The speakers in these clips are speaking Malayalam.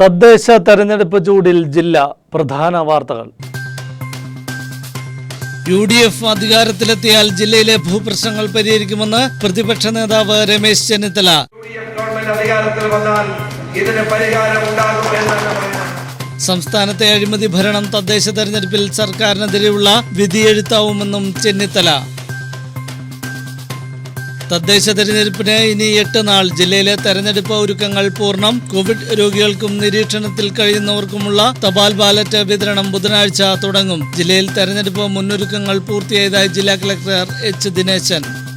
തദ്ദേശ തെരഞ്ഞെടുപ്പ് ചൂടിൽ ജില്ല പ്രധാന വാർത്തകൾ. യു ഡി എഫ് അധികാരത്തിലെത്തിയാൽ ജില്ലയിലെ ഭൂപ്രശ്നങ്ങൾ പരിഹരിക്കുമെന്ന് പ്രതിപക്ഷ നേതാവ് രമേശ് ചെന്നിത്തല. സംസ്ഥാനത്തെ അഴിമതി ഭരണം തദ്ദേശ തെരഞ്ഞെടുപ്പിൽ സർക്കാരിനെതിരെയുള്ള വിധിയെഴുത്താവുമെന്നും ചെന്നിത്തല. തദ്ദേശ തെരഞ്ഞെടുപ്പിന് ഇനി എട്ട് നാൾ ജില്ലയിലെ തെരഞ്ഞെടുപ്പ് ഒരുക്കങ്ങൾ പൂർണം. കോവിഡ് രോഗികൾക്കും നിരീക്ഷണത്തിൽ കഴിയുന്നവർക്കുമുള്ള തപാൽ ബാലറ്റ് വിതരണം ബുധനാഴ്ച തുടങ്ങും. ജില്ലയിൽ തെരഞ്ഞെടുപ്പ് മുന്നൊരുക്കങ്ങൾ പൂർത്തിയായതായി ജില്ലാ കളക്ടർ എച്ച് ദിനേശൻ.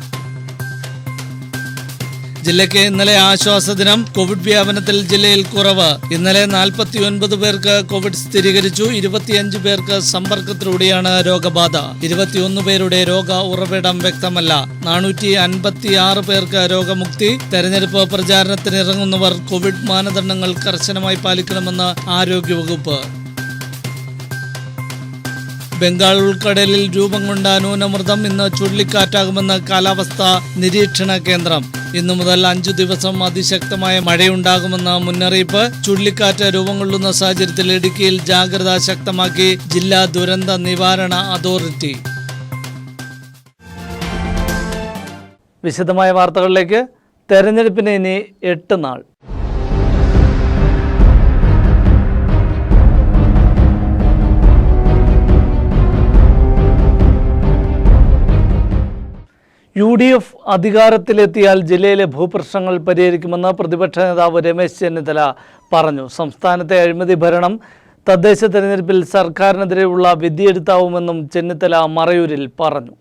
ജില്ലയ്ക്ക് ഇന്നലെ ആശ്വാസ ദിനം. കോവിഡ് വ്യാപനത്തിൽ ജില്ലയിൽ കുറവ്. ഇന്നലെ നാൽപ്പത്തി ഒൻപത് പേർക്ക് കോവിഡ് സ്ഥിരീകരിച്ചു. ഇരുപത്തിയഞ്ച് പേർക്ക് സമ്പർക്കത്തിലൂടെയാണ് രോഗബാധ. ഇരുപത്തിയൊന്ന് പേരുടെ രോഗ ഉറവിടം വ്യക്തമല്ല. നാനൂറ്റി അൻപത്തി ആറ് പേർക്ക് രോഗമുക്തി. തെരഞ്ഞെടുപ്പ് പ്രചാരണത്തിനിറങ്ങുന്നവർ കോവിഡ് മാനദണ്ഡങ്ങൾ കർശനമായി പാലിക്കണമെന്ന് ആരോഗ്യവകുപ്പ്. ബംഗാൾ ഉൾക്കടലിൽ രൂപം കൊണ്ട ന്യൂനമർദ്ദം ഇന്ന് ചുഴലിക്കാറ്റാകുമെന്ന് കാലാവസ്ഥാ നിരീക്ഷണ കേന്ദ്രം. ഇന്നു മുതൽ അഞ്ചു ദിവസം അതിശക്തമായ മഴയുണ്ടാകുമെന്ന മുന്നറിയിപ്പ് ചുഴലിക്കാറ്റ് രൂപം കൊള്ളുന്ന സാഹചര്യത്തിൽ ഇടുക്കിയിൽ ജാഗ്രത ശക്തമാക്കി ജില്ലാ ദുരന്ത നിവാരണ അതോറിറ്റി. വിശദമായ വാർത്തകളിലേക്ക് തെരഞ്ഞെടുപ്പിന് ഇനി എട്ട് നാൾ. യു ഡി എഫ് അധികാരത്തിലെത്തിയാൽ ജില്ലയിലെ ഭൂപ്രശ്നങ്ങൾ പരിഹരിക്കുമെന്ന് പ്രതിപക്ഷ നേതാവ് രമേശ് ചെന്നിത്തല പറഞ്ഞു. സംസ്ഥാനത്തെ അഴിമതി ഭരണം തദ്ദേശ തെരഞ്ഞെടുപ്പിൽ സർക്കാരിനെതിരെയുള്ള വിധിയെടുത്താവുമെന്നും ചെന്നിത്തല മറയൂരിൽ പറഞ്ഞു.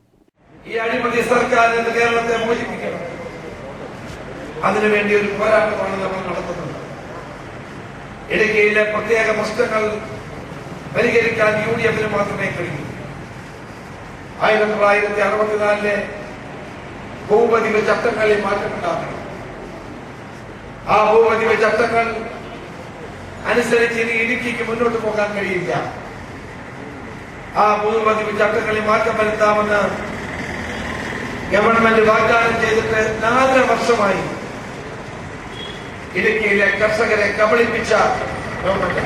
ഈ അഴിമതി സർക്കാരിൽ കേരളത്തെ മോചിപ്പിക്കണം. അതിനുവേണ്ടി ഒരു പോരാട്ടമാണ് നമ്മൾ നടത്തുന്നത്. ഇടുക്കിയിലെ പ്രത്യേക പ്രശ്നങ്ങൾ പരിഹരിക്കാൻ യു ഡി എഫിന് മാത്രമേ കഴിയൂ. ആയിരത്തി തൊള്ളായിരത്തി അറുപത്തിനാലിലെ ഭൂപതിവ് ചട്ടങ്ങളിൽ മാറ്റമുണ്ടാക്കണം ആ ഭൂപതിവ് ചട്ടങ്ങൾ അനുസരിച്ച് ഇനി ഇടുക്കിക്ക് മുന്നോട്ട് പോകാൻ കഴിയില്ല. ആ ഭൂപതിവ് ചട്ടങ്ങളിൽ മാറ്റം വരുത്താമെന്ന് ഗവൺമെന്റ് വാഗ്ദാനം ചെയ്തിട്ട് നാലര വർഷമായി ഇടുക്കിയിലെ കർഷകരെ കബളിപ്പിച്ച ഗവൺമെന്റ്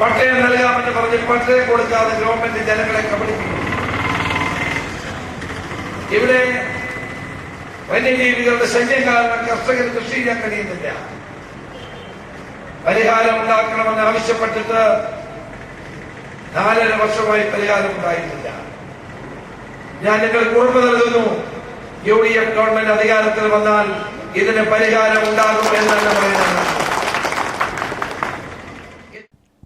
പട്ടയം നൽകാമെന്ന് പറഞ്ഞ് പട്ടയം കൊടുക്കാതെ ഗവൺമെന്റ് ജനങ്ങളെ കബളിപ്പിക്കും ഇവിടെ വന്യജീവികളുടെ ശല്യം കാരണം കർഷകർ കൃഷി ചെയ്യാൻ കഴിയുന്നില്ല. പരിഹാരം ഉണ്ടാക്കണമെന്ന് ആവശ്യപ്പെട്ടിട്ട് നാലര വർഷമായി പരിഹാരം ഉണ്ടായിട്ടില്ല ഞാൻ നിങ്ങൾക്ക് ഉറപ്പ് നൽകുന്നു യു ഡി എഫ് ഗവൺമെന്റ് അധികാരത്തിൽ വന്നാൽ ഇതിന് പരിഹാരം ഉണ്ടാകും എന്നാണ് പറയുന്നത്.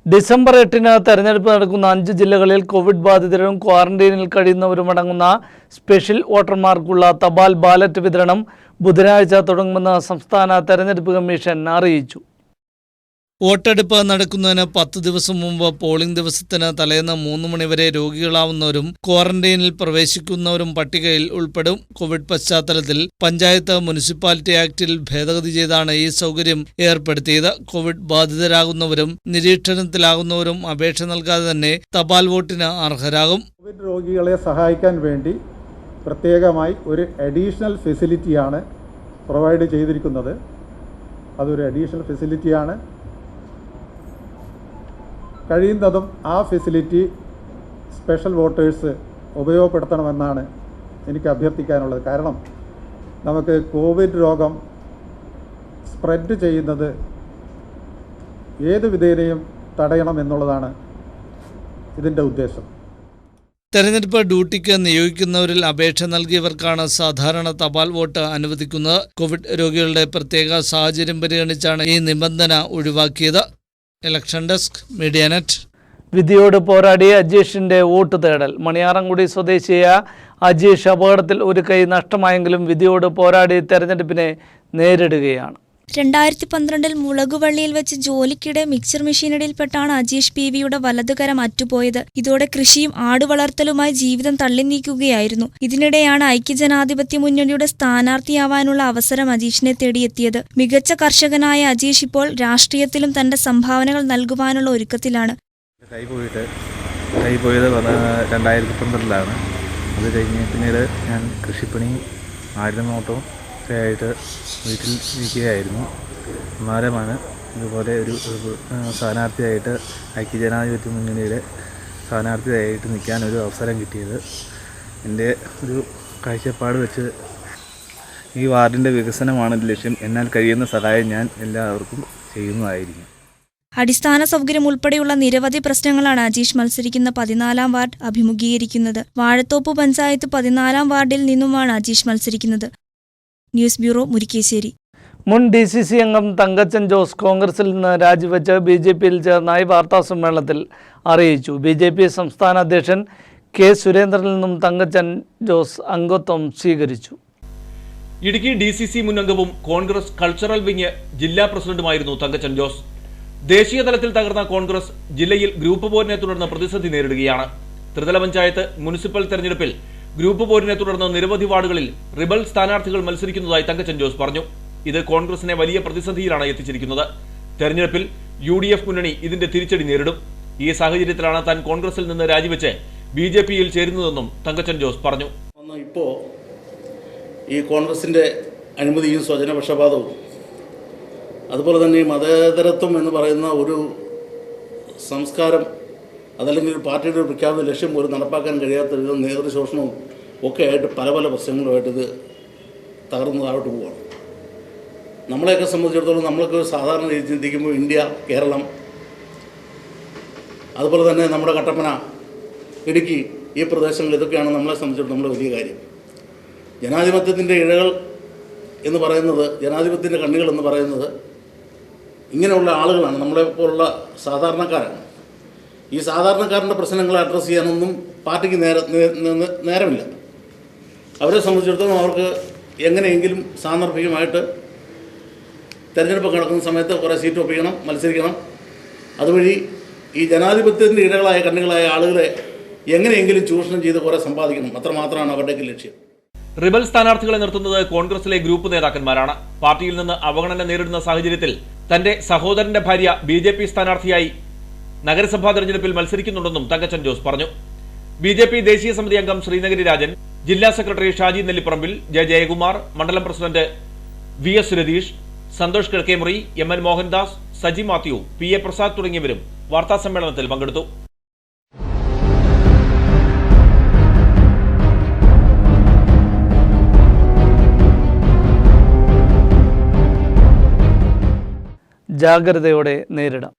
ഡിസംബർ എട്ടിന് തെരഞ്ഞെടുപ്പ് നടക്കുന്ന അഞ്ച് ജില്ലകളിൽ കോവിഡ് ബാധിതരും ക്വാറന്റൈനിൽ കഴിയുന്നവരും അടങ്ങുന്ന സ്പെഷ്യൽ വോട്ടർമാർക്കുള്ള തപാൽ ബാലറ്റ് വിതരണം ബുധനാഴ്ച തുടങ്ങുമെന്ന് സംസ്ഥാന തെരഞ്ഞെടുപ്പ് കമ്മീഷൻ അറിയിച്ചു. വോട്ടെടുപ്പ് നടക്കുന്നതിന് പത്ത് ദിവസം മുമ്പ് പോളിംഗ് ദിവസത്തിന് തലേന്ന് മൂന്ന് മണിവരെ രോഗികളാവുന്നവരും ക്വാറന്റൈനിൽ പ്രവേശിക്കുന്നവരും പട്ടികയിൽ ഉൾപ്പെടും. കോവിഡ് പശ്ചാത്തലത്തിൽ പഞ്ചായത്ത് മുനിസിപ്പാലിറ്റി ആക്ടിൽ ഭേദഗതി ചെയ്താണ് ഈ സൗകര്യം ഏർപ്പെടുത്തിയത്. കോവിഡ് ബാധിതരാകുന്നവരും നിരീക്ഷണത്തിലാകുന്നവരും അപേക്ഷ നൽകാതെ തന്നെ തപാൽ വോട്ടിന് അർഹരാകും. കോവിഡ് രോഗികളെ സഹായിക്കാൻ വേണ്ടി പ്രത്യേകമായി ഒരു അഡീഷണൽ ഫെസിലിറ്റിയാണ് പ്രൊവൈഡ് ചെയ്തിരിക്കുന്നത്. അതൊരു അഡീഷണൽ ഫെസിലിറ്റിയാണ്. കഴിയുന്നതും ആ ഫെസിലിറ്റി സ്പെഷ്യൽ വോട്ടേഴ്സ് ഉപയോഗപ്പെടുത്തണമെന്നാണ് എനിക്ക് അഭ്യർത്ഥിക്കാനുള്ളത്. കാരണം നമുക്ക് കോവിഡ് രോഗം സ്പ്രെഡ് ചെയ്യുന്നത് ഏത് വിധേനയും തടയണം എന്നുള്ളതാണ് ഇതിന്റെ ഉദ്ദേശം. തെരഞ്ഞെടുപ്പ് ഡ്യൂട്ടിക്ക് നിയോഗിക്കുന്നവരിൽ അപേക്ഷ നൽകിയവർക്കാണ് സാധാരണ തപാൽ വോട്ട് അനുവദിക്കുന്നത്. കോവിഡ് രോഗികളുടെ പ്രത്യേക സാഹചര്യം പരിഗണിച്ചാണ് ഈ നിബന്ധന ഒഴിവാക്കിയത്. ഇലക്ഷൻ ഡെസ്ക് മീഡിയ നെറ്റ് വിധിയോട് പോരാടി അജീഷിന്റെ വോട്ട് തേടൽ. മണിയാറൻകുടി സ്വദേശിയായ അജീഷ് അപകടത്തിൽ ഒരു കൈ നഷ്ടമായെങ്കിലും വിധിയോട് പോരാടി തെരഞ്ഞെടുപ്പിനെ നേരിടുകയാണ്. രണ്ടായിരത്തി പന്ത്രണ്ടിൽ മുളകുവള്ളിയിൽ വെച്ച് ജോലിക്കിടെ മിക്സർ മെഷീനടിയിൽപ്പെട്ടാണ് അജീഷ് പി വിയുടെ വലതുകരം അറ്റുപോയത്. ഇതോടെ കൃഷിയും ആടുവളർത്തലുമായി ജീവിതം തള്ളി നീക്കുകയായിരുന്നു ഇതിനിടെയാണ് ഐക്യജനാധിപത്യ മുന്നണിയുടെ സ്ഥാനാർത്ഥിയാവാനുള്ള അവസരം അജീഷിനെ തേടിയെത്തിയത്. മികച്ച കർഷകനായ അജീഷ് ഇപ്പോൾ രാഷ്ട്രീയത്തിലും തന്റെ സംഭാവനകൾ നൽകുവാനുള്ള ഒരുക്കത്തിലാണ്. രണ്ടായിരത്തി പന്ത്രണ്ടിലാണ് അത് കഴിഞ്ഞ് പിന്നീട് ഞാൻ കൃഷിപ്പണി ആയിരുന്നോട്ടവും നോട്ടവും ഒക്കെ ആയിട്ട് വീട്ടിൽ ഇരിക്കുകയായിരുന്നു. അന്നേരമാണ് ഇതുപോലെ ഒരു സ്ഥാനാർത്ഥിയായിട്ട് ഐക്യ ഐക്യജനാധിപത്യ മുന്നണിയുടെ സ്ഥാനാർത്ഥിയായിട്ട് നിൽക്കാൻ ഒരു അവസരം കിട്ടിയത്. എന്റെ ഒരു കാഴ്ചപ്പാട് വെച്ച് ഈ വാർഡിന്റെ വികസനമാണ് ലക്ഷ്യം. എന്നാൽ കഴിയുന്ന സഹായം ഞാൻ എല്ലാവർക്കും ചെയ്യുന്നതായിരിക്കും. അടിസ്ഥാന സൗകര്യം ഉൾപ്പെടെയുള്ള നിരവധി പ്രശ്നങ്ങളാണ് അജീഷ് മത്സരിക്കുന്ന പതിനാലാം വാർഡ് അഭിമുഖീകരിക്കുന്നത്. വാഴത്തോപ്പ് പഞ്ചായത്ത് പതിനാലാം വാർഡിൽ നിന്നുമാണ് അജീഷ് മത്സരിക്കുന്നത്. News bureau Murikkassery. മുൻ ഡി സി സി അംഗം തങ്കച്ചൻ ജോസ് കോൺഗ്രസിൽ നിന്ന് രാജിവെച്ച് ബി ജെ പിയിൽ ചേർന്നായി വാർത്താ സമ്മേളനത്തിൽ അറിയിച്ചു. ബി ജെ പി സംസ്ഥാന അധ്യക്ഷൻ കെ സുരേന്ദ്രനിൽ നിന്നും തങ്കച്ചൻ ജോസ് അംഗത്വം സ്വീകരിച്ചു. ഇടുക്കി ഡി സി സി മുൻ അംഗവും കോൺഗ്രസ് കൾച്ചറൽ വിങ് ജില്ലാ പ്രസിഡന്റുമായിരുന്നു തങ്കച്ചൻ ജോസ്. ദേശീയ തലത്തിൽ തകർന്ന കോൺഗ്രസ് ജില്ലയിൽ ഗ്രൂപ്പ് പോരിനെ തുടർന്ന് പ്രതിസന്ധി നേരിടുകയാണ്. ത്രിതല പഞ്ചായത്ത് മുനിസിപ്പൽ തെരഞ്ഞെടുപ്പിൽ ഗ്രൂപ്പ് പോരിനെ തുടർന്ന് നിരവധി വാർഡുകളിൽ റിബൽ സ്ഥാനാർത്ഥികൾ മത്സരിക്കുന്നതായി തങ്കച്ചൻ ജോസ് പറഞ്ഞു. ഇത് കോൺഗ്രസിനെ വലിയ പ്രതിസന്ധിയിലാണ് എത്തിച്ചിരിക്കുന്നത്. തെരഞ്ഞെടുപ്പിൽ യു ഡി എഫ് മുന്നണി ഇതിന്റെ തിരിച്ചടി നേരിടും. ഈ സാഹചര്യത്തിലാണ് താൻ കോൺഗ്രസിൽ നിന്ന് രാജിവെച്ച് ബി ജെ പിയിൽ ചേരുന്നതെന്നും തങ്കച്ചൻ ജോസ് പറഞ്ഞു. ഇപ്പോൾ ഈ കോൺഗ്രസിന്റെ അഴിമതിയും സ്വജനപക്ഷപാതവും അതുപോലെ തന്നെ മതേതരത്വം എന്ന് പറയുന്ന ഒരു സംസ്കാരം അതല്ലെങ്കിൽ ഒരു പാർട്ടിയുടെ ഒരു പ്രഖ്യാപിത ലക്ഷ്യം പോലും നടപ്പാക്കാൻ കഴിയാത്ത വിധം നേതൃശോഷണവും ഒക്കെ ആയിട്ട് പല പല പ്രശ്നങ്ങളുമായിട്ട് ഇത് തകർന്നു താഴോട്ട് നമ്മളെയൊക്കെ സംബന്ധിച്ചിടത്തോളം നമ്മളൊക്കെ സാധാരണ രീതി ചിന്തിക്കുമ്പോൾ ഇന്ത്യ കേരളം അതുപോലെ തന്നെ നമ്മുടെ കട്ടപ്പന ഇടുക്കി ഈ പ്രദേശങ്ങൾ ഇതൊക്കെയാണ് നമ്മളെ സംബന്ധിച്ചിടത്തോളം നമ്മുടെ വലിയ കാര്യം. ജനാധിപത്യത്തിന്റെ ഇഴകൾ എന്ന് പറയുന്നത് ജനാധിപത്യത്തിന്റെ കണ്ണികൾ എന്ന് പറയുന്നത് ഇങ്ങനെയുള്ള ആളുകളാണ് നമ്മളെ പോലുള്ള സാധാരണക്കാരാണ്. ഈ സാധാരണക്കാരന്റെ പ്രശ്നങ്ങൾ അഡ്രസ്സ് ചെയ്യാനൊന്നും പാർട്ടിക്ക് നേരെ നേരമില്ല. അവരെ സംബന്ധിച്ചിടത്തോളം അവർക്ക് എങ്ങനെയെങ്കിലും സാന്ദർഭികമായിട്ട് തിരഞ്ഞെടുപ്പ് നടക്കുന്ന സമയത്ത് കുറേ സീറ്റ് ഒപ്പിക്കണം മത്സരിക്കണം. അതുവഴി ഈ ജനാധിപത്യത്തിന്റെ ഇടകളായ കണ്ണുകളായ ആളുകളെ എങ്ങനെയെങ്കിലും ചൂഷണം ചെയ്ത് കുറേ സമ്പാദിക്കണം. അത്രമാത്രമാണ് അവരുടെയൊക്കെ ലക്ഷ്യം. റിബൽ സ്ഥാനാർത്ഥികളെ നിർത്തുന്നത് കോൺഗ്രസിലെ ഗ്രൂപ്പ് നേതാക്കന്മാരാണ്. പാർട്ടിയിൽ നിന്ന് അവഗണന നേരിടുന്ന സാഹചര്യത്തിൽ തന്റെ സഹോദരന്റെ ഭാര്യ ബി സ്ഥാനാർത്ഥിയായി നഗരസഭാ തെരഞ്ഞെടുപ്പിൽ മത്സരിക്കുന്നുണ്ടെന്നും തങ്കച്ചൻ ജോസ് പറഞ്ഞു. ബി ജെ പി ദേശീയ സമിതി അംഗം ശ്രീനഗരി രാജൻ ജില്ലാ സെക്രട്ടറി ഷാജി നെല്ലിപ്പറമ്പിൽ ജെ ജയകുമാർ മണ്ഡലം president V S Ratheesh Santhosh Kizhakkemuri M N Mohandas Saji Mathew P A Prasad തുടങ്ങിയവരും വാർത്താസമ്മേളനത്തിൽ പങ്കെടുത്തു. ജാഗ്രതയോടെ നേരിടാം.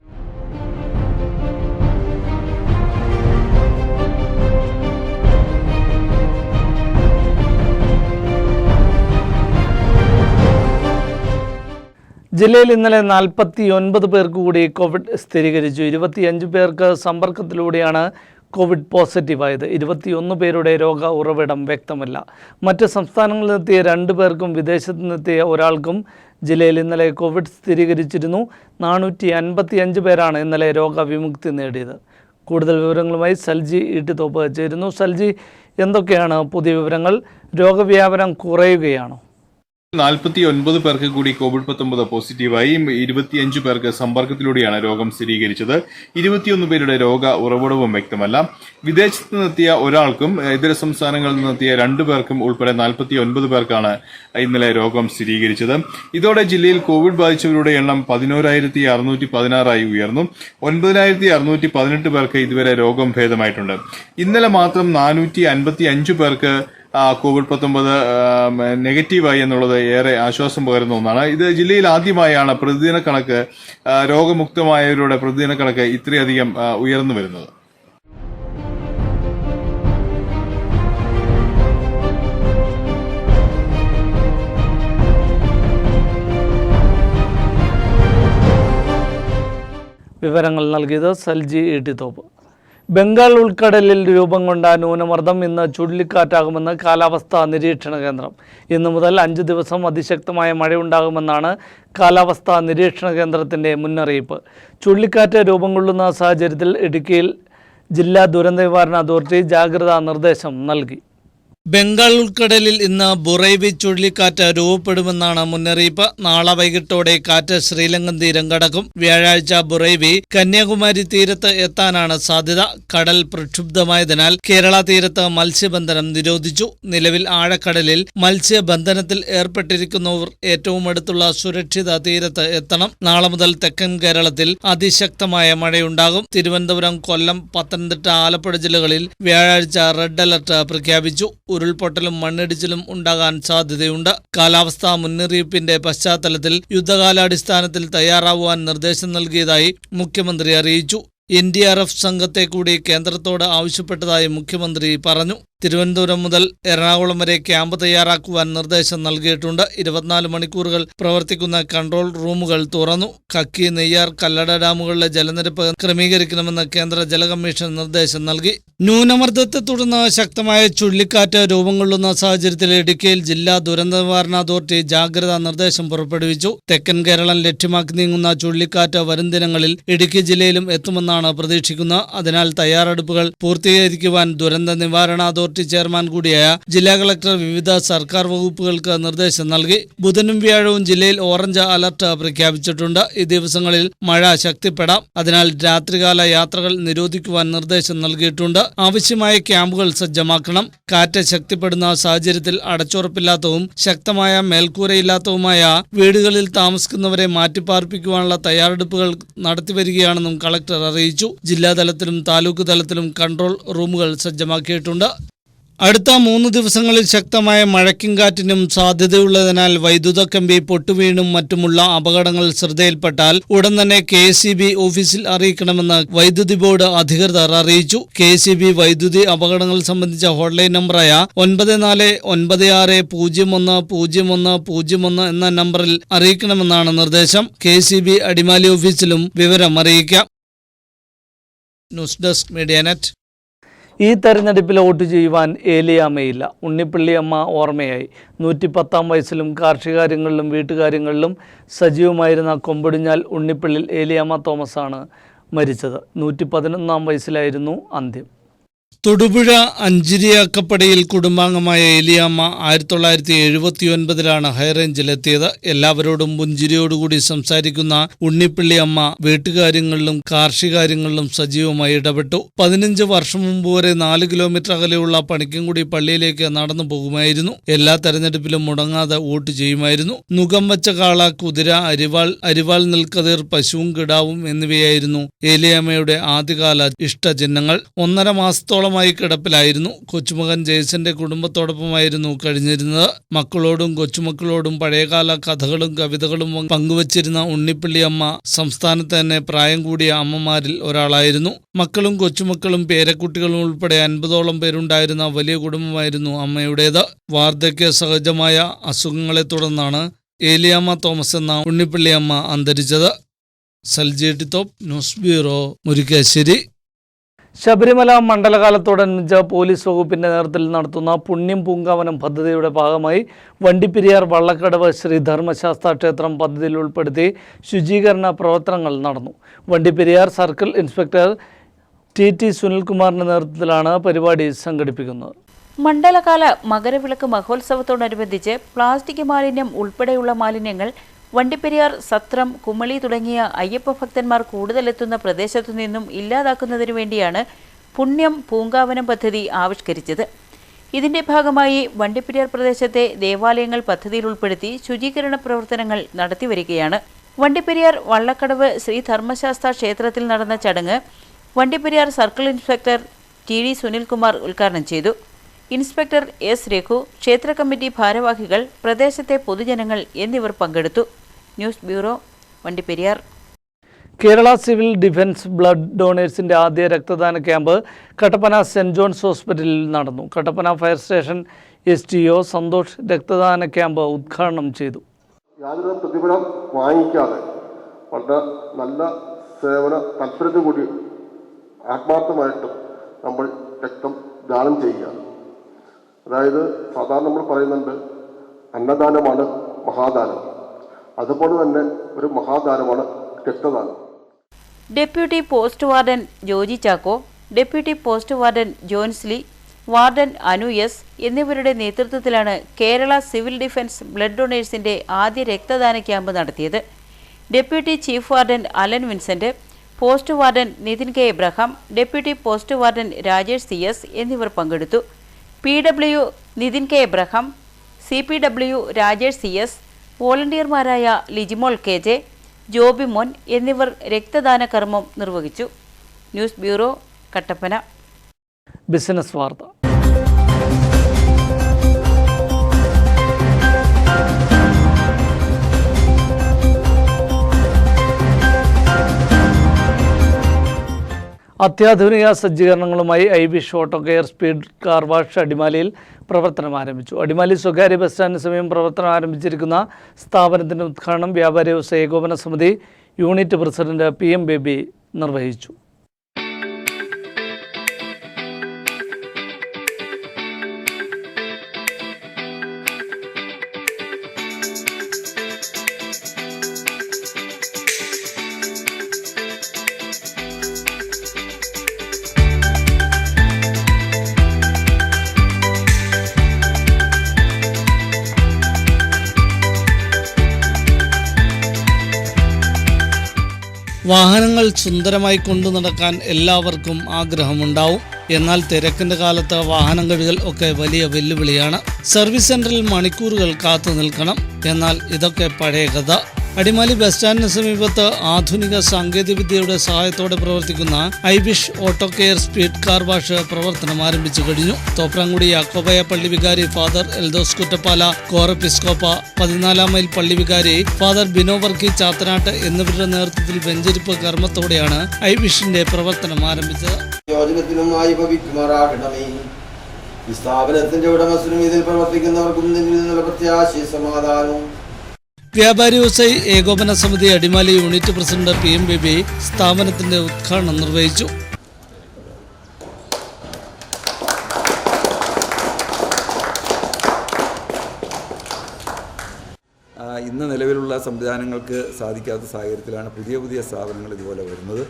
ജില്ലയിൽ ഇന്നലെ നാൽപ്പത്തി ഒൻപത് പേർക്ക് കൂടി കോവിഡ് സ്ഥിരീകരിച്ചു. ഇരുപത്തിയഞ്ച് പേർക്ക് സമ്പർക്കത്തിലൂടെയാണ് കോവിഡ് പോസിറ്റീവായത്. ഇരുപത്തിയൊന്ന് പേരുടെ രോഗ ഉറവിടം വ്യക്തമല്ല. മറ്റ് സംസ്ഥാനങ്ങളിൽ നിന്നെത്തിയ രണ്ട് പേർക്കും വിദേശത്ത് നിന്നെത്തിയ ഒരാൾക്കും ജില്ലയിൽ ഇന്നലെ കോവിഡ് സ്ഥിരീകരിച്ചിരുന്നു. നാനൂറ്റി അൻപത്തിയഞ്ച് പേരാണ് ഇന്നലെ രോഗവിമുക്തി നേടിയത്. കൂടുതൽ വിവരങ്ങളുമായി സൽജി ഈട്ടിത്തോപ്പ് ചേരുന്നു. സൽജി എന്തൊക്കെയാണ് പുതിയ വിവരങ്ങൾ? രോഗവ്യാപനം കുറയുകയാണോ? നാൽപ്പത്തി ഒൻപത് പേർക്ക് കൂടി കോവിഡ് പത്തൊമ്പത് പോസിറ്റീവായി. ഇരുപത്തിയഞ്ച് പേർക്ക് സമ്പർക്കത്തിലൂടെയാണ് രോഗം സ്ഥിരീകരിച്ചത്. ഇരുപത്തിയൊന്ന് പേരുടെ രോഗ ഉറവിടവും വ്യക്തമല്ല. വിദേശത്ത് നിന്നെത്തിയ ഒരാൾക്കും ഇതര സംസ്ഥാനങ്ങളിൽ നിന്നെത്തിയ രണ്ടു പേർക്കും ഉൾപ്പെടെ നാൽപ്പത്തി ഒൻപത് പേർക്കാണ് ഇന്നലെ രോഗം സ്ഥിരീകരിച്ചത്. ഇതോടെ ജില്ലയിൽ കോവിഡ് ബാധിച്ചവരുടെ എണ്ണം പതിനോരായിരത്തി അറുന്നൂറ്റി പതിനാറായി ഉയർന്നു. ഒൻപതിനായിരത്തി അറുന്നൂറ്റി പതിനെട്ട് പേർക്ക് ഇതുവരെ രോഗം ഭേദമായിട്ടുണ്ട്. ഇന്നലെ മാത്രം നാനൂറ്റി അൻപത്തി അഞ്ച് പേർക്ക് കോവിഡ് പത്തൊമ്പത് നെഗറ്റീവായി എന്നുള്ളത് ഏറെ ആശ്വാസം പകരുന്ന ഒന്നാണ്. ഇത് ജില്ലയിൽ ആദ്യമായാണ് പ്രതിദിന കണക്ക് രോഗമുക്തമായവരുടെ പ്രതിദിന കണക്ക് ഇത്രയധികം ഉയർന്നു വരുന്നത്. വിവരങ്ങൾ നൽകിയത് സൽജി ഈട്ടിത്തോപ്പ് ബംഗാൾ ഉൾക്കടലിൽ രൂപം കൊണ്ട ന്യൂനമർദ്ദം ഇന്ന് ചുഴലിക്കാറ്റാകുമെന്ന് കാലാവസ്ഥാ നിരീക്ഷണ കേന്ദ്രം. ഇന്നു മുതൽ അഞ്ച് ദിവസം അതിശക്തമായ മഴയുണ്ടാകുമെന്നാണ് കാലാവസ്ഥാ നിരീക്ഷണ കേന്ദ്രത്തിന്റെ മുന്നറിയിപ്പ്. ചുഴലിക്കാറ്റ് രൂപം കൊള്ളുന്ന സാഹചര്യത്തിൽ ഇടുക്കിയിൽ ജില്ലാ ദുരന്ത നിവാരണ അതോറിറ്റി ജാഗ്രതാ നിർദ്ദേശം നൽകി. ബംഗാൾ ഉൾക്കടലിൽ ഇന്ന് ബുറൈവി ചുഴലിക്കാറ്റ് രൂപപ്പെടുമെന്നാണ് മുന്നറിയിപ്പ്. നാളെ വൈകിട്ടോടെ കാറ്റ് ശ്രീലങ്കൻ തീരം കടക്കും. വ്യാഴാഴ്ച ബുറൈവി കന്യാകുമാരി തീരത്ത് എത്താനാണ് സാധ്യത. കടൽ പ്രക്ഷുബ്ധമായതിനാൽ കേരള തീരത്ത് മത്സ്യബന്ധനം നിരോധിച്ചു. നിലവിൽ ആഴക്കടലിൽ മത്സ്യബന്ധനത്തിൽ ഏർപ്പെട്ടിരിക്കുന്നവർ ഏറ്റവും അടുത്തുള്ള സുരക്ഷിത തീരത്ത് എത്തണം. നാളെ മുതൽ തെക്കൻ കേരളത്തിൽ അതിശക്തമായ മഴയുണ്ടാകും. തിരുവനന്തപുരം കൊല്ലം പത്തനംതിട്ട ആലപ്പുഴ ജില്ലകളിൽ വ്യാഴാഴ്ച റെഡ് അലർട്ട് പ്രഖ്യാപിച്ചു. ഉരുൾപൊട്ടലും മണ്ണിടിച്ചിലും ഉണ്ടാകാൻ സാധ്യതയുണ്ട്. കാലാവസ്ഥാ മുന്നറിയിപ്പിന്റെ പശ്ചാത്തലത്തിൽ യുദ്ധകാലാടിസ്ഥാനത്തിൽ തയ്യാറാവാൻ നിർദ്ദേശം നൽകിയതായി മുഖ്യമന്ത്രി അറിയിച്ചു. എൻ ഡി ആർ എഫ് സംഘത്തെ കൂടി കേന്ദ്രത്തോട് ആവശ്യപ്പെട്ടതായി മുഖ്യമന്ത്രി പറഞ്ഞു. തിരുവനന്തപുരം മുതൽ എറണാകുളം വരെ ക്യാമ്പ് തയ്യാറാക്കുവാൻ നിർദ്ദേശം നൽകിയിട്ടുണ്ട്. ഇരുപത്തിനാല് മണിക്കൂറുകൾ പ്രവർത്തിക്കുന്ന കൺട്രോൾ റൂമുകൾ തുറന്നു. കക്കി നെയ്യാർ കല്ലട ഡാമുകളിലെ ജലനിരപ്പ് ക്രമീകരിക്കണമെന്ന് കേന്ദ്ര ജലകമ്മീഷൻ നിർദ്ദേശം നൽകി. ന്യൂനമർദ്ദത്തെ തുടർന്ന് ശക്തമായ ചുഴലിക്കാറ്റ് രൂപം കൊള്ളുന്ന സാഹചര്യത്തിൽ ഇടുക്കിയിൽ ജില്ലാ ദുരന്ത നിവാരണ അതോറിറ്റി ജാഗ്രതാ നിർദ്ദേശം പുറപ്പെടുവിച്ചു. തെക്കൻ കേരളം ലക്ഷ്യമാക്കി നീങ്ങുന്ന ചുഴലിക്കാറ്റ് വരും ദിനങ്ങളിൽ ഇടുക്കി ജില്ലയിലും എത്തുമെന്നാണ് പ്രതീക്ഷിക്കുന്നത്. അതിനാൽ തയ്യാറെടുപ്പുകൾ പൂർത്തീകരിക്കുവാൻ ദുരന്ത നിവാരണ അതോറിറ്റി ചെയർമാൻ കൂടിയായ ജില്ലാ കളക്ടർ വിവിധ സർക്കാർ വകുപ്പുകൾക്ക് നിർദ്ദേശം നൽകി. ബുധനും വ്യാഴവും ജില്ലയിൽ ഓറഞ്ച് അലർട്ട് പ്രഖ്യാപിച്ചിട്ടുണ്ട്. ഈ ദിവസങ്ങളിൽ മഴ ശക്തിപ്പെടാം. അതിനാൽ രാത്രികാല യാത്രകൾ നിരോധിക്കുവാൻ നിർദ്ദേശം നൽകിയിട്ടുണ്ട്. ആവശ്യമായ ക്യാമ്പുകൾ സജ്ജമാക്കണം. കാറ്റ് ശക്തിപ്പെടുന്ന സാഹചര്യത്തിൽ അടച്ചുറപ്പില്ലാത്തവും ശക്തമായ മേൽക്കൂരയില്ലാത്തവുമായ വീടുകളിൽ താമസിക്കുന്നവരെ മാറ്റിപ്പാർപ്പിക്കുവാനുള്ള തയ്യാറെടുപ്പുകൾ നടത്തിവരികയാണെന്നും കളക്ടർ അറിയിച്ചു. ജില്ലാതലത്തിലും താലൂക്ക് തലത്തിലും കൺട്രോൾ റൂമുകൾ സജ്ജമാക്കിയിട്ടുണ്ട്. അടുത്ത മൂന്ന് ദിവസങ്ങളിൽ ശക്തമായ മഴയ്ക്കും കാറ്റിനും സാധ്യതയുള്ളതിനാൽ വൈദ്യുത കമ്പി പൊട്ടുവീണും മറ്റുമുള്ള അപകടങ്ങൾ ശ്രദ്ധയിൽപ്പെട്ടാൽ ഉടൻ തന്നെ കെ ഓഫീസിൽ അറിയിക്കണമെന്ന് വൈദ്യുതി ബോർഡ് അധികൃതർ അറിയിച്ചു. കെ വൈദ്യുതി അപകടങ്ങൾ സംബന്ധിച്ച ഹോട്ട്ലൈൻ നമ്പറായ ഒൻപത് നാല് ഒൻപത് ആറ് പൂജ്യം ഒന്ന് പൂജ്യം ഒന്ന് പൂജ്യം ഒന്ന് എന്ന നമ്പറിൽ അറിയിക്കണമെന്നാണ് നിർദ്ദേശം. കെ അടിമാലി ഓഫീസിലും വിവരം അറിയിക്കാം. News desk media net. ഈ തെരഞ്ഞെടുപ്പിൽ വോട്ട് ചെയ്യുവാൻ ഏലിയാമ്മയില്ല. ഉണ്ണിപ്പള്ളിയമ്മ ഓർമ്മയായി. നൂറ്റിപ്പത്താം വയസ്സിലും കാർഷികാര്യങ്ങളിലും വീട്ടുകാര്യങ്ങളിലും സജീവമായിരുന്ന കൊമ്പടിഞ്ഞാൽ ഉണ്ണിപ്പള്ളിയിൽ ഏലിയാമ്മ തോമസാണ് മരിച്ചത്. നൂറ്റി പതിനൊന്നാം വയസ്സിലായിരുന്നു അന്ത്യം. തൊടുപുഴ അഞ്ചിരിയാക്കപ്പടിയിൽ കുടുംബാംഗമായ എലിയാമ്മ ആയിരത്തി തൊള്ളായിരത്തി എഴുപത്തി ഒൻപതിലാണ് ഹൈറേഞ്ചിലെത്തിയത് എല്ലാവരോടും പുഞ്ചിരിയോടുകൂടി സംസാരിക്കുന്ന ഉണ്ണിപ്പിള്ളി അമ്മ വീട്ടുകാര്യങ്ങളിലും കാർഷികാര്യങ്ങളിലും സജീവമായി ഇടപെട്ടു. പതിനഞ്ച് വർഷം മുമ്പ് വരെ നാല് കിലോമീറ്റർ അകലെയുള്ള പണിക്കൻകുടി പള്ളിയിലേക്ക് നടന്നു പോകുമായിരുന്നു. എല്ലാ തെരഞ്ഞെടുപ്പിലും മുടങ്ങാതെ വോട്ട് ചെയ്യുമായിരുന്നു. നുഖം വച്ച കാള കുതിര അരിവാൾ അരിവാൾ നിൽക്കതിർ പശുവും കിടാവും എന്നിവയായിരുന്നു ഏലിയമ്മയുടെ ആദ്യകാല ഇഷ്ടചിഹ്നങ്ങൾ. ഒന്നര മാസത്തോളമായി കിടപ്പിലായിരുന്നു. കൊച്ചുമകൻ ജയസന്റെ കുടുംബത്തോടൊപ്പമായിരുന്നു കഴിഞ്ഞിരുന്നത്. മക്കളോടും കൊച്ചുമക്കളോടും പഴയകാല കഥകളും കവിതകളും പങ്കുവച്ചിരുന്ന ഉണ്ണിപ്പിള്ളി അമ്മ സംസ്ഥാനത്ത് തന്നെ പ്രായം കൂടിയ അമ്മമാരിൽ ഒരാളായിരുന്നു. മക്കളും കൊച്ചുമക്കളും പേരക്കുട്ടികളും ഉൾപ്പെടെ അൻപതോളം പേരുണ്ടായിരുന്ന വലിയ കുടുംബമായിരുന്നു അമ്മയുടേത്. വാർദ്ധക്യ സഹജമായ അസുഖങ്ങളെ തുടർന്നാണ് ഏലിയാമ്മ തോമസ് എന്ന ഉണ്ണിപ്പിള്ളി അമ്മ അന്തരിച്ചത്. സൽജി തോപ്പ് ന്യൂസ് ബ്യൂറോ മുരിക്കാശ്ശേരി. ശബരിമല മണ്ഡലകാലത്തോടനുബന്ധിച്ച് പോലീസ് വകുപ്പിന്റെ നേതൃത്വത്തിൽ നടത്തുന്ന പുണ്യം പൂങ്കാവനം പദ്ധതിയുടെ ഭാഗമായി വണ്ടിപ്പെരിയാർ വള്ളക്കടവ് ശ്രീ ധർമ്മശാസ്ത്ര ക്ഷേത്രം പദ്ധതിയിൽ ഉൾപ്പെടുത്തി ശുചീകരണ പ്രവർത്തനങ്ങൾ നടന്നു. Vandiperiyar circle inspector T T സുനിൽകുമാറിന്റെ നേതൃത്വത്തിലാണ് പരിപാടി സംഘടിപ്പിക്കുന്നത്. മണ്ഡലകാല മകരവിളക്ക് മഹോത്സവത്തോടനുബന്ധിച്ച് പ്ലാസ്റ്റിക് മാലിന്യം ഉൾപ്പെടെയുള്ള മാലിന്യങ്ങൾ വണ്ടിപ്പെരിയാർ സത്രം കുമളി തുടങ്ങിയ അയ്യപ്പ ഭക്തന്മാർ കൂടുതലെത്തുന്ന പ്രദേശത്തു നിന്നും ഇല്ലാതാക്കുന്നതിനു വേണ്ടിയാണ് പുണ്യം പൂങ്കാവനം പദ്ധതി ആവിഷ്കരിച്ചത്. ഇതിന്റെ ഭാഗമായി വണ്ടിപ്പെരിയാർ പ്രദേശത്തെ ദേവാലയങ്ങൾ പദ്ധതിയിൽ ഉൾപ്പെടുത്തി ശുചീകരണ പ്രവർത്തനങ്ങൾ നടത്തിവരികയാണ്. വണ്ടിപ്പെരിയാർ വള്ളക്കടവ് ശ്രീ ധർമ്മശാസ്ത്ര ക്ഷേത്രത്തിൽ നടന്ന ചടങ്ങ് Vandiperiyar circle inspector T D Sunilkumar ഉദ്ഘാടനം ചെയ്തു. ഇൻസ്പെക്ടർ എസ് രഘു ക്ഷേത്ര കമ്മിറ്റി ഭാരവാഹികൾ പ്രദേശത്തെ പൊതുജനങ്ങൾ എന്നിവർ പങ്കെടുത്തു. News bureau Vandiperiyar Kerala civil defence blood ഡൊണേഴ്സിന്റെ ആദ്യ രക്തദാന ക്യാമ്പ് കട്ടപ്പന സെന്റ് ജോൺസ് ഹോസ്പിറ്റലിൽ നടന്നു. Kattappana fire station S T O Santhosh രക്തദാന ക്യാമ്പ് ഉദ്ഘാടനം ചെയ്തു. യാതൊരു പ്രതിഫലം വാങ്ങിക്കാതെ വളരെ നല്ല സേവന താല്പര്യത്തോടുകൂടി ആത്മാർത്ഥമായിട്ടും നമ്മൾ രക്തം ദാനം ചെയ്യുക അതായത് സാധാരണ നമ്മൾ പറയുന്നുണ്ട് അന്നദാനമാണ് മഹാദാനം. അതുപോലെ തന്നെ ഒരു മഹാദാനമാണ് രക്തദാനം. Deputy post warden Joji Chacko deputy post warden Johnsly warden Anu S എന്നിവരുടെ നേതൃത്വത്തിലാണ് കേരള സിവിൽ ഡിഫൻസ് ബ്ലഡ് ഡൊണേഴ്സിന്റെ ആദ്യ രക്തദാന ക്യാമ്പ് നടത്തിയത്. Deputy chief warden Alan Vincent post warden Nithin K Abraham deputy post warden Rajesh C S എന്നിവർ പങ്കെടുത്തു. P W Nithin K Abraham C P W Rajesh C S വോളണ്ടിയർമാരായ Lijimol K J Jobymon എന്നിവർ രക്തദാന കർമ്മം നിർവഹിച്ചു. News bureau Kattappana. ബിസിനസ് വാർത്ത. അത്യാധുനിക സജ്ജീകരണങ്ങളുമായി ഐ ബി ഷോട്ടോ കെയർ സ്പീഡ് കാർ വാഷ് അടിമാലിയിൽ പ്രവർത്തനം ആരംഭിച്ചു. അടിമാലി സ്വകാര്യ ബസ് സ്റ്റാൻഡിന് സമയം പ്രവർത്തനം ആരംഭിച്ചിരിക്കുന്ന സ്ഥാപനത്തിന്റെ ഉദ്ഘാടനം വ്യാപാര വ്യവസായ ഏകോപന സമിതി unit president P M Baby നിർവഹിച്ചു. വാഹനങ്ങൾ സുന്ദരമായി കൊണ്ടു നടക്കാൻ എല്ലാവർക്കും ആഗ്രഹമുണ്ടാവും. എന്നാൽ തിരക്കിന്റെ കാലത്ത് വാഹനം കഴുകൽ ഒക്കെ വലിയ വെല്ലുവിളിയാണ്. സർവീസ് സെന്ററിൽ മണിക്കൂറുകൾ കാത്തു നിൽക്കണം. എന്നാൽ ഇതൊക്കെ പഴയ കഥ. അടിമാലി ബസ് സ്റ്റാൻഡിന് സമീപത്ത് ആധുനിക സാങ്കേതികവിദ്യയുടെ സഹായത്തോടെ പ്രവർത്തിക്കുന്ന Ivish auto care speed car wash പ്രവർത്തനം ആരംഭിച്ചു കഴിഞ്ഞു. തോപ്രാങ്കുടി യാക്കോബയ പള്ളി വികാരി ഫാദർ എൽദോസ് കുറ്റപ്പാല കോറപ്പിസ്കോപ്പ പതിനാലാം മൈൽ പള്ളി വികാരി ഫാദർ ബിനോ വർക്കി ചാത്തനാട്ട് എന്നിവരുടെ നേതൃത്വത്തിൽ വെഞ്ചരിപ്പ് കർമ്മത്തോടെയാണ് ഐവിഷിന്റെ പ്രവർത്തനം ആരംഭിച്ചത്. ഈ സ്ഥാപനത്തിന്റെ ഉടമസ്ഥനും ഇതിൽ പ്രവർത്തിക്കുന്നവർക്കും പ്രത്യാശി സമാധാനവും വ്യാപാരി വ്യവസായി ഏകോപന സമിതി Adimali unit president P M Biby സ്ഥാപനത്തിന്റെ ഉദ്ഘാടനം നിർവഹിച്ചു. ഇന്ന് നിലവിലുള്ള സംവിധാനങ്ങൾക്ക് സാധിക്കാത്ത സാഹചര്യത്തിലാണ് പുതിയ പുതിയ സ്ഥാപനങ്ങൾ ഇതുപോലെ വരുന്നത്.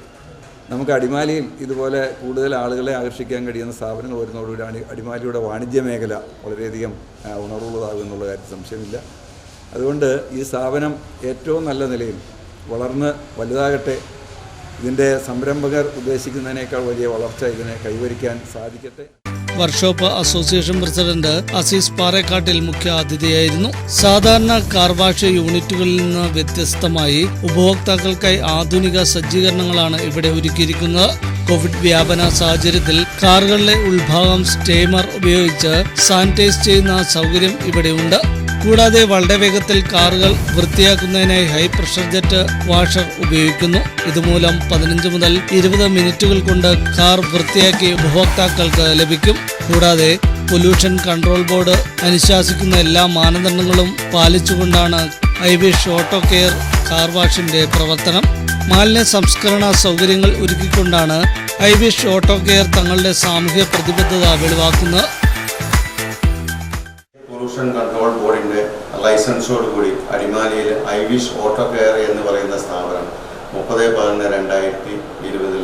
നമുക്ക് അടിമാലിയിൽ ഇതുപോലെ കൂടുതൽ ആളുകളെ ആകർഷിക്കാൻ കഴിയുന്ന സ്ഥാപനങ്ങൾ വരുന്നതോടുകൂടി അടിമാലിയുടെ വാണിജ്യ മേഖല വളരെയധികം ഉണർവുള്ളതാകുമെന്നുള്ള കാര്യത്തിൽ സംശയമില്ല. അതുകൊണ്ട് ഈ സ്ഥാപനം ഏറ്റവും നല്ല നിലയിൽ വളർന്ന് വലുതാകട്ടെ. ഇതിന്റെ സംരംഭകർ ഉദ്ദേശിക്കുന്നതിനേക്കാൾ വലിയ വളർച്ച ഇതിനെ കൈവരിക്കാൻ സാധിക്കട്ടെ. Workshop association president Azeez Parekkattil മുഖ്യ അതിഥിയായിരുന്നു. സാധാരണ കാർ വാഷ് യൂണിറ്റുകളിൽ നിന്ന് വ്യത്യസ്തമായി ഉപഭോക്താക്കൾക്കായി ആധുനിക സജ്ജീകരണങ്ങളാണ് ഇവിടെ ഒരുക്കിയിരിക്കുന്നത്. കോവിഡ് വ്യാപന സാഹചര്യത്തിൽ കാറുകളിലെ ഉൾഭാഗം സ്റ്റേമർ ഉപയോഗിച്ച് സാനിറ്റൈസ് ചെയ്യുന്ന സൗകര്യം ഇവിടെയുണ്ട്. കൂടാതെ വളരെ വേഗത്തിൽ കാറുകൾ വൃത്തിയാക്കുന്നതിനായി ഹൈ പ്രഷർ ജെറ്റ് വാഷർ ഉപയോഗിക്കുന്നു. ഇതുമൂലം പതിനഞ്ച് മുതൽ ഇരുപത് മിനിറ്റുകൾ കൊണ്ട് കാർ വൃത്തിയാക്കി ഉപഭോക്താക്കൾക്ക് ലഭിക്കും. കൂടാതെ പൊല്യൂഷൻ കൺട്രോൾ ബോർഡ് അനുശാസിക്കുന്ന എല്ലാ മാനദണ്ഡങ്ങളും പാലിച്ചുകൊണ്ടാണ് ഐവിഷ് ഓട്ടോ കെയർ കാർ വാഷിന്റെ പ്രവർത്തനം. മാലിന്യ സംസ്കരണ സൗകര്യങ്ങൾ ഒരുക്കിക്കൊണ്ടാണ് ഐവിഷ് ഓട്ടോ കെയർ തങ്ങളുടെ സാമൂഹ്യ പ്രതിബദ്ധത വെളിവാക്കുന്നത്. പൊല്യൂഷൻ കൺട്രോൾ ബോർഡിന്റെ ലൈസൻസോട് കൂടി അടിമാലിയിൽ ഐവിഷ് ഓട്ടോ കെയർ എന്ന് പറയുന്ന സ്ഥാപനം മുപ്പത് പതിനൊന്ന് രണ്ടായിരത്തി ഇരുപതിൽ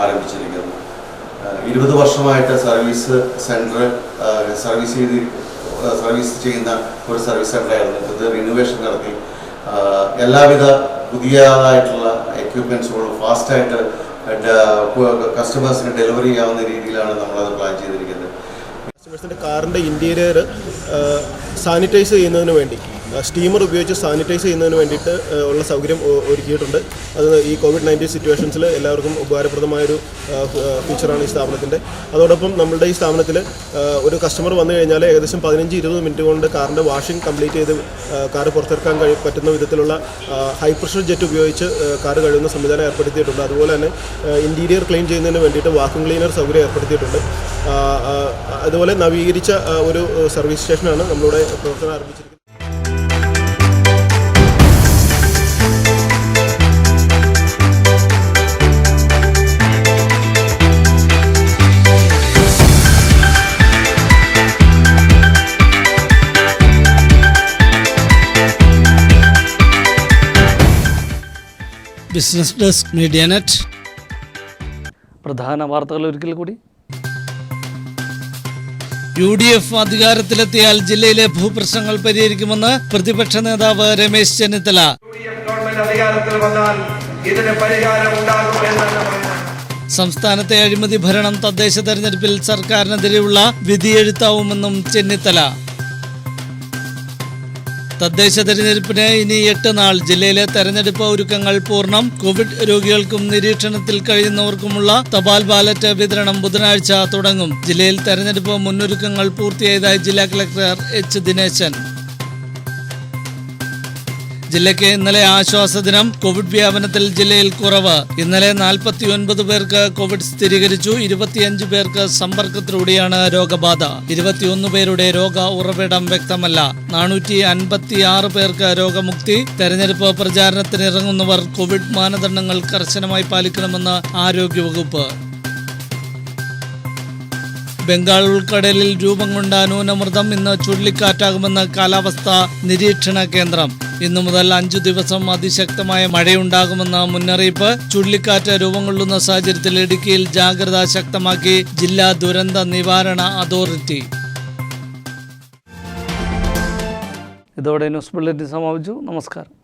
ആരംഭിച്ചിരിക്കുന്നു. ഇരുപത് വർഷമായിട്ട് സർവീസ് സെന്റർ സർവീസ് ചെയ്ത് സർവീസ് ചെയ്യുന്ന ഒരു സർവീസ് സെന്ററായിരുന്നു ഇത് റിനോവേഷൻ നടത്തി. എല്ലാവിധ പുതിയതായിട്ടുള്ള എക്യുപ്മെൻസുകളും ഫാസ്റ്റായിട്ട് കസ്റ്റമേഴ്സിന് ഡെലിവറി ചെയ്യാവുന്ന രീതിയിലാണ് നമ്മളത് പ്ലാൻ ചെയ്തിരിക്കുന്നത്. കസ്റ്റമേഴ്സിന്റെ കാറിന്റെ ഇന്റീരിയർ സാനിറ്റൈസ് ചെയ്യുന്നതിന് വേണ്ടി. സ്റ്റീമർ ഉപയോഗിച്ച് സാനിറ്റൈസ് ചെയ്യുന്നതിന് വേണ്ടിയിട്ട് ഉള്ള സൗകര്യം ഒരുക്കിയിട്ടുണ്ട്. അത് ഈ കോവിഡ് നയന്റീൻ സിറ്റുവേഷൻസിൽ എല്ലാവർക്കും ഉപകാരപ്രദമായൊരു ഫീച്ചറാണ് ഈ സ്ഥാപനത്തിന്റെ അതോടൊപ്പം നമ്മളുടെ ഈ സ്ഥാപനത്തിൽ ഒരു കസ്റ്റമർ വന്നു കഴിഞ്ഞാൽ ഏകദേശം പതിനഞ്ച് ഇരുപത് മിനിറ്റ് കൊണ്ട് കാറിന്റെ വാഷിംഗ് കംപ്ലീറ്റ് ചെയ്ത് കാർ പുറത്തിറക്കാൻ കഴി പറ്റുന്ന വിധത്തിലുള്ള ഹൈ പ്രഷർ ജെറ്റ് ഉപയോഗിച്ച് കാർ കഴുകുന്ന സംവിധാനം ഏർപ്പെടുത്തിയിട്ടുണ്ട്. അതുപോലെ തന്നെ ഇന്റീരിയർ ക്ലീൻ ചെയ്യുന്നതിന് വേണ്ടിയിട്ട് വാക്യൂം ക്ലീനർ സൗകര്യം ഏർപ്പെടുത്തിയിട്ടുണ്ട്. അതുപോലെ നവീകരിച്ച ഒരു സർവീസ് സ്റ്റേഷനാണ് നമ്മളിവിടെ പ്രവർത്തനം ആരംഭിച്ചിരിക്കുന്നത്. ബിസിനസ് ഡെസ്ക് മീഡിയ നെറ്റ് പ്രധാന വാർത്തകൾ ഒരിക്കൽ കൂടി. യു ഡി എഫ് അധികാരത്തിലെത്തിയാൽ ജില്ലയിലെ ഭൂപ്രശ്നങ്ങൾ പരിഹരിക്കുമെന്ന് പ്രതിപക്ഷ നേതാവ് രമേശ് ചെന്നിത്തല. അധികാരത്തിൽ വന്നാൽ ഇതിന് പരിഹാരം സംസ്ഥാനത്തെ അഴിമതി ഭരണം തദ്ദേശ തെരഞ്ഞെടുപ്പിൽ സർക്കാരിനെതിരെയുള്ള വിധിയെഴുത്താവുമെന്നും ചെന്നിത്തല. തദ്ദേശ തെരഞ്ഞെടുപ്പിന് ഇനി എട്ട് നാൾ ജില്ലയിലെ തെരഞ്ഞെടുപ്പ് ഒരുക്കങ്ങൾ പൂർണം. കോവിഡ് രോഗികൾക്കും നിരീക്ഷണത്തിൽ കഴിയുന്നവർക്കുമുള്ള തപാൽ ബാലറ്റ് വിതരണം ബുധനാഴ്ച തുടങ്ങും. ജില്ലയിൽ തെരഞ്ഞെടുപ്പ് മുന്നൊരുക്കങ്ങൾ പൂർത്തിയായതായി ജില്ലാ കളക്ടർ എച്ച് ദിനേശൻ. ജില്ലയ്ക്ക് ഇന്നലെ ആശ്വാസ ദിനം. കോവിഡ് വ്യാപനത്തിൽ ജില്ലയിൽ കുറവ്. ഇന്നലെ നാൽപ്പത്തി ഒൻപത് പേർക്ക് കോവിഡ് സ്ഥിരീകരിച്ചു. ഇരുപത്തിയഞ്ച് പേർക്ക് സമ്പർക്കത്തിലൂടെയാണ് രോഗബാധ. ഇരുപത്തിയൊന്ന് പേരുടെ രോഗ ഉറവിടം വ്യക്തമല്ല. നാനൂറ്റി അൻപത്തി ആറ് പേർക്ക് രോഗമുക്തി. തെരഞ്ഞെടുപ്പ് പ്രചാരണത്തിന് ഇറങ്ങുന്നവർ കോവിഡ് മാനദണ്ഡങ്ങൾ കർശനമായി പാലിക്കണമെന്ന് ആരോഗ്യവകുപ്പ്. ബംഗാൾ ഉൾക്കടലിൽ രൂപം കൊണ്ട ന്യൂനമർദ്ദം ഇന്ന് ചുഴലിക്കാറ്റാകുമെന്ന് കാലാവസ്ഥാ നിരീക്ഷണ കേന്ദ്രം. ഇന്നു മുതൽ അഞ്ചു ദിവസം അതിശക്തമായ മഴയുണ്ടാകുമെന്ന മുന്നറിയിപ്പ് ചുഴലിക്കാറ്റ് രൂപം കൊള്ളുന്ന സാഹചര്യത്തിൽ ഇടുക്കിയിൽ ജാഗ്രത ശക്തമാക്കി ജില്ലാ ദുരന്ത നിവാരണ അതോറിറ്റി. ഇതോടെ ന്യൂസ് ബുള്ളറ്റിൻ സമാപിച്ചു. നമസ്കാരം.